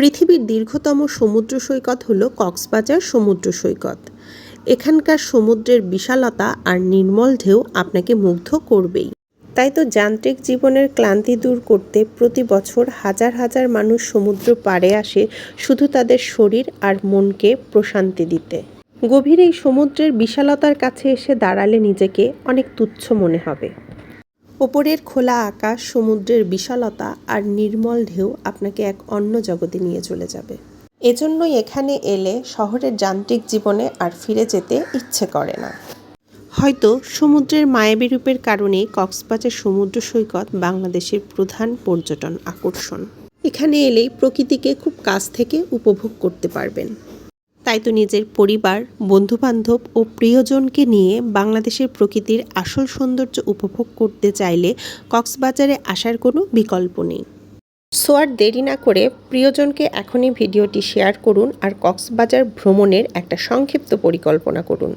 পৃথিবীর দীর্ঘতম সমুদ্র সৈকত হল কক্সবাজার সমুদ্র সৈকত। এখানকার সমুদ্রের বিশালতা আর নির্মল ঢেউ আপনাকে মুগ্ধ করবেই। তাই তো যান্ত্রিক জীবনের ক্লান্তি দূর করতে প্রতি বছর হাজার হাজার মানুষ সমুদ্র পাড়ে আসে শুধু তাদের শরীর আর মনকে প্রশান্তি দিতে। গভীর এই সমুদ্রের বিশালতার কাছে এসে দাঁড়ালে নিজেকে অনেক তুচ্ছ মনে হবে। ওপরের খোলা আকাশ, সমুদ্রের বিশালতা আর নির্মল ঢেউ আপনাকে এক অন্য জগতে নিয়ে চলে যাবে। এজন্যই এখানে এলে শহরের যান্ত্রিক জীবনে আর ফিরে যেতে ইচ্ছে করে না। হয়তো সমুদ্রের মায়াবী রূপের কারণে কক্সবাজার সমুদ্র সৈকত বাংলাদেশের প্রধান পর্যটন আকর্ষণ। এখানে এলেই প্রকৃতিকে খুব কাছ থেকে উপভোগ করতে পারবেন। তাই তো নিজের পরিবার, বন্ধুবান্ধব ও প্রিয়জনকে নিয়ে বাংলাদেশের প্রকৃতির আসল সৌন্দর্য উপভোগ করতে চাইলে কক্সবাজারে আসার কোনো বিকল্প নেই। সো আর দেরি না করে প্রিয়জনকে এখনই ভিডিওটি শেয়ার করুন আর কক্সবাজার ভ্রমণের একটা সংক্ষিপ্ত পরিকল্পনা করুন।